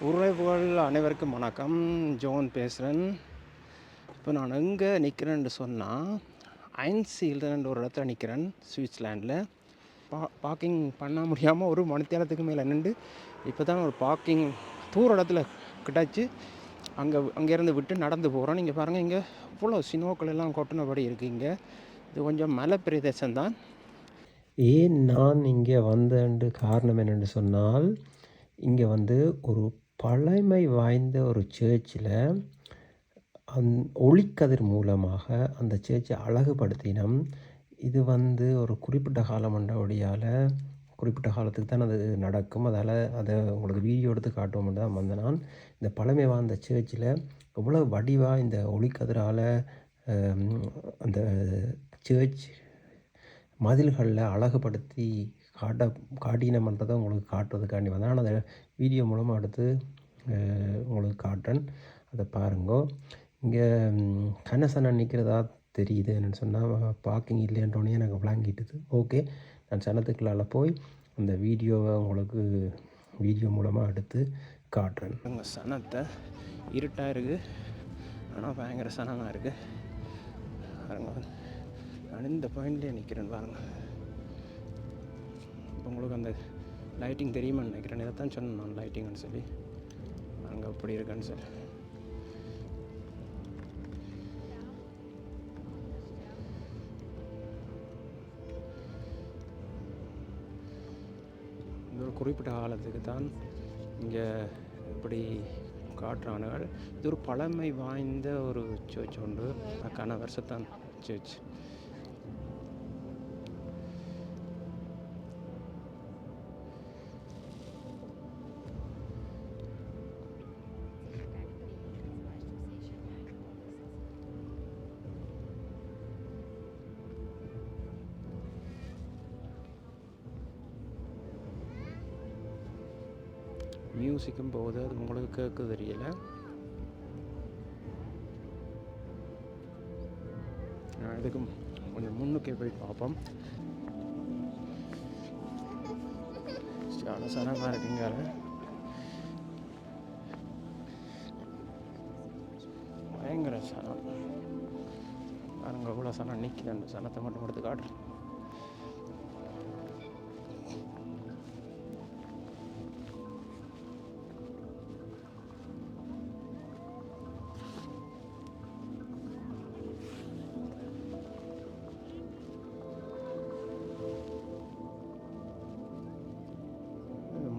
உறவுகள் அனைவருக்கும் வணக்கம். ஜோன் பேசுகிறேன் இப்போ நான் எங்கே நிற்கிறேன்னு சொன்னால் ஐன்சீல்டுன்ற ஒரு இடத்துல நிற்கிறேன் சுவிட்சர்லாண்டில். பா பார்க்கிங் பண்ண முடியாமல் ஒரு மணித்தேலத்துக்கு மேலே நின்று இப்போ தான் ஒரு பார்க்கிங் தூர இடத்துல கிடச்சி அங்கே அங்கேருந்து விட்டு நடந்து போகிறோம் நீங்கள் பாருங்கள் இங்கே இவ்வளோ சினோக்கள் எல்லாம் கொட்டினபடி இருக்குங்க இது கொஞ்சம் மலை பிரதேசம் தான் ஏன் நான் இங்கே வந்தேன்னு காரணம் என்னென்னு சொன்னால் இங்கே வந்து ஒரு பழமை வாய்ந்த ஒரு சேர்ச்சில் அந் ஒளிக்கதிர் மூலமாக அந்த சேர்ச்சை அழகுபடுத்தினோம். இது வந்து ஒரு குறிப்பிட்ட காலம் ஒடியால் குறிப்பிட்ட காலத்துக்கு தான் அது நடக்கும். அதால் அதை உங்களுக்கு வீடியோ எடுத்து காட்டுவோம் தான் வந்த நான் இந்த பழமை வாழ்ந்த சேர்ச்சில் எவ்வளோ வடிவாக இந்த ஒளிக்கதிரால் அந்த சேர்ச் மதில்களில் அழகுபடுத்தி காட்ட காட்டினோம்ன்றதை உங்களுக்கு காட்டுறதுக்காண்டி வந்தேன். நான் அதை வீடியோ மூலமாக எடுத்து உங்களுக்கு காட்டுறேன். அதை பாருங்கோ. இங்கே கனசனம் நிற்கிறதா தெரியுது என்னென்னு சொன்னால் பார்க்கிங் இல்லைன்றோடனே எனக்கு விளங்கிட்டுது ஓகே நான் சனத்துக்குள்ளால போய் அந்த வீடியோவை உங்களுக்கு வீடியோ மூலமாக எடுத்து காட்டுறேன். உங்கள் சனத்தை இருட்டாக இருக்குது ஆனால் பயங்கர சனமாக இருக்குது பாருங்க. நான் இந்த பாயிண்ட்லேயே நிற்கிறேன் பாருங்கள் இப்போ உங்களுக்கு அந்த லைட்டிங் தெரியுமான்னு நினைக்கிறேன். இதை தான் சொன்னேன் நான் லைட்டிங்னு சொல்லி. அங்கே அப்படி இருக்கேன்னு சொல்லி. ஒரு குறிப்பிட்ட காலத்துக்கு தான் இங்கே இப்படி காட்டுறானுகள். இது ஒரு பழமை வாய்ந்த ஒரு சர்ச் உண்டு அக்கான வருஷத்தான் சர்ச் மியூசிக்கும் போகுது அது உங்களுக்கு கேட்க தெரியல. நான் இதுக்கு கொஞ்சம் முன்னுக்கே போய் பார்ப்போம். சனமாக இருக்குங்க பயங்கர சனம் பாருங்க அவ்வளோ சனம் நிற்கிது அந்த சனத்தை மட்டும் எடுத்து காட்டுறேன்.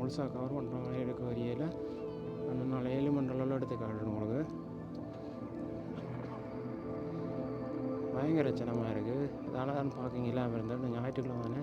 முழுசாக கவர் பண்ணுற மாதிரி எடுக்க வரியில் அந்த நாலு ஏழு மண்டலம் எடுத்து காட்டுறேன் உங்களுக்கு. பயங்கர சினமாக இருக்குது அதனால தான் பார்க்கிங்களா இல்லாமல் இருந்தேன் இந்த ஞாயிற்றுக்கிழமை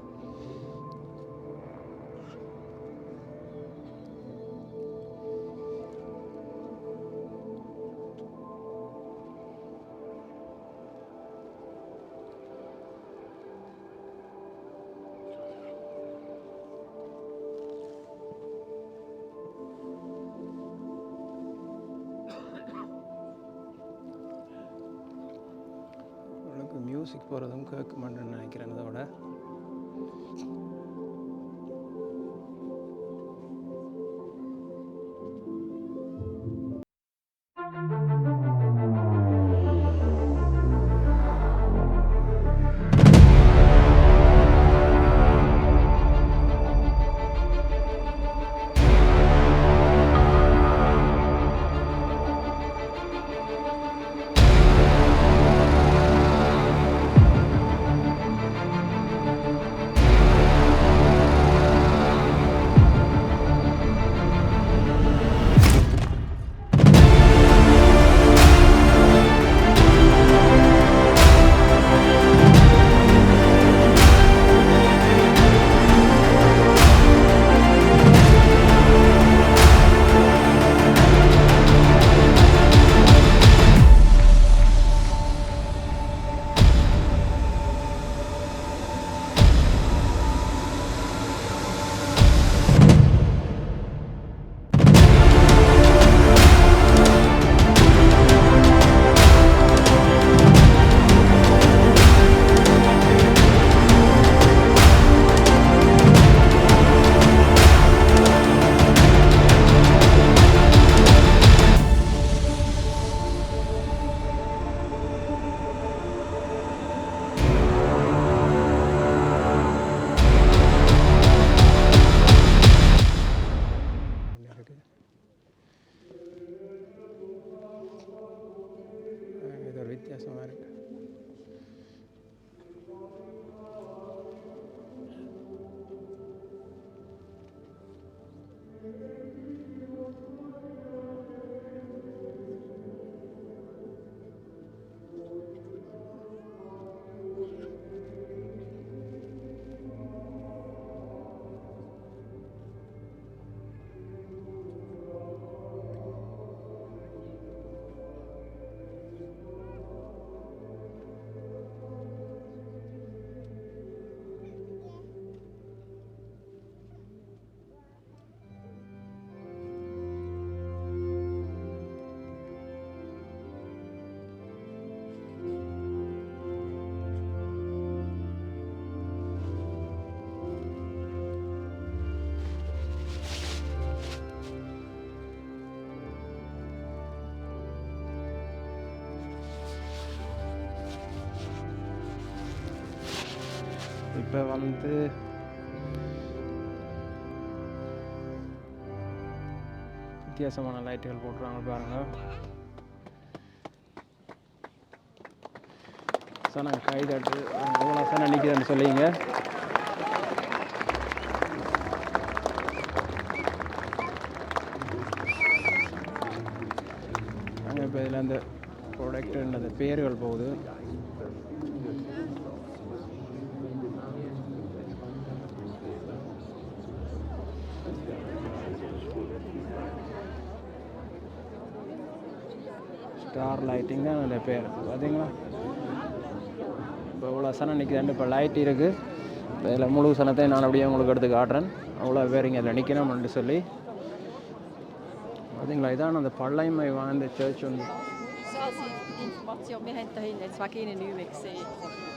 மியூசிக் போகிறதும் கேட்க மாட்டேன்னு நினைக்கிறேன். இதோட இப்போ வந்து வித்தியாசமான லைட்டுகள் போட்டுருவாங்க பாருங்க. சார் நாங்கள் கை தட்டு எவ்வளோ சார் நிற்கிறேன்னு சொல்லிங்க. நாங்கள் இப்போ இதில் அந்த ப்ராடக்ட்டுன்றது பேர்கள் போகுது. ஸ்டார் லைட்டிங் தான் அந்த பேர். பார்த்தீங்களா இப்போ இவ்வளோ சனம் நிற்கிறேன் இப்போ லைட் இருக்குது இப்போ இதில் முழு சனத்தை நான் அப்படியே உங்களுக்கு எடுத்து காட்டுறேன். அவ்வளோ பேர் இங்கே அதில் நிற்கணும்னு சொல்லி பார்த்தீங்களா இதான் அந்த பழைமை வாழ்ந்த சர்ச் வந்து. So als information, wir haben da hinten jetzt wegen Ihnen nicht mehr gesehen.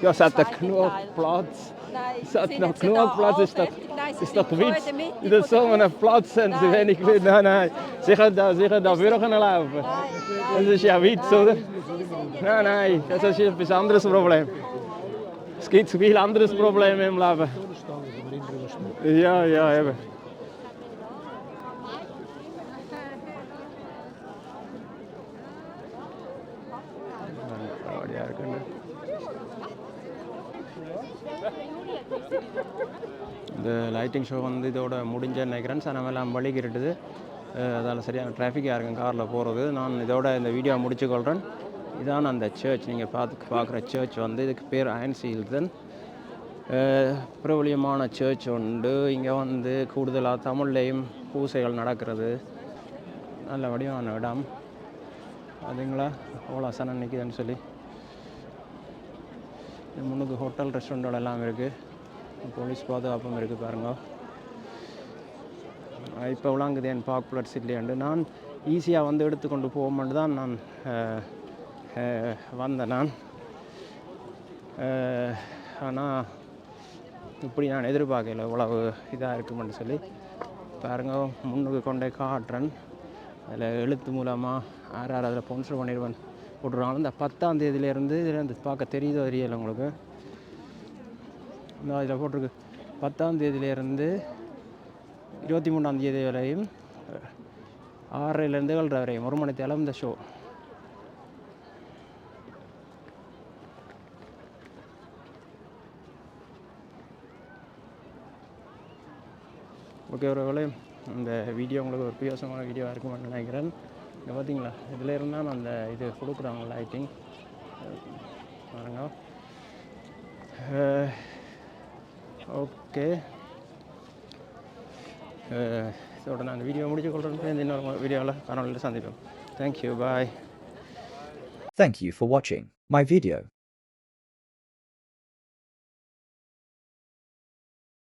Ja, es hat genug. Platz. Nein, Es hat Sie noch genug da Platz. Ist doch. Nein, Sie ist doch Witz. In der von so der- einem Platz haben sie Nein. wenig Leute. Nein, nein. Da, sicher da würde können laufen. Das ist ja Witz, oder? Nein, nein. Das ist ein anderes Problem. Es gibt so viele andere Probleme im Leben. Ja, ja, eben. இந்த lighting show வந்து இதோட முடிஞ்ச நினைக்கிறேன். சனமெல்லாம் வழிகிட்டுது அதால் சரியான டிராஃபிக்காக இருக்கும் காரில் போகிறது நான் இதோட இந்த வீடியோ முடிச்சுக்கொள்கிறேன் இதான் அந்த சர்ச் நீங்கள் பார்த்து பார்க்குற சர்ச் வந்து இதுக்கு பேர் அயன்சீல்தன் பிரபலியமான சர்ச் உண்டு. இங்கே வந்து கூடுதலாக தமிழ்லேயும் பூசைகள் நடக்கிறது. நல்ல வடிவான இடம். அதுங்களா அவ்வளோ சனம் நிற்குதுன்னு சொல்லி. முன்னுக்கு ஹோட்டல் ரெஸ்டாரண்ட்டோட எல்லாம் இருக்குது போலீஸ் பாதுகாப்பும் இருக்குது பாருங்க. இப்போ விளாங்குது என் பாப்புலர் சிட்டியாண்டு நான் ஈஸியாக வந்து எடுத்துக்கொண்டு போகும்போது தான் நான் வந்தேன் நான். ஆனால் இப்படி நான் எதிர்பார்க்கல. இவ்வளவு இதாக இருக்குமென்னு சொல்லி. பாருங்க முன்னுக்கு கொண்டே காட்டுறேன். அதில் எழுத்து மூலமாக யார் யார் அதில் ஸ்பான்சர் பண்ணிடுவேன் போட்டுருவாங்க இந்த பத்தாம் தேதியிலேருந்து இதில் பார்க்க தெரியுதோ தெரியல உங்களுக்கு. இந்த இதில் போட்டிருக்கு. பத்தாம் தேதியிலேருந்து இருபத்தி மூணாம் தேதி வரையும் ஆறரைலேருந்து ஏழரை வரையும் ஒரு மணி தேலம் இந்த ஷோ ஓகே ஒருவேளை இந்த வீடியோ உங்களுக்கு ஒரு பிரியோசமான வீடியோவாக இருக்கும்னு நினைக்கிறேன். இங்கே பார்த்தீங்களா இதில் இருந்தால் அந்த இது கொடுக்குறாங்க லைட்டிங் பாருங்க. ஓகே இதோட நான் வீடியோ முடிச்சு கொள்கிறேன் இன்னொரு வீடியோவில் காணொலியில் சந்திப்போம் thank you bye Thank you for watching my video.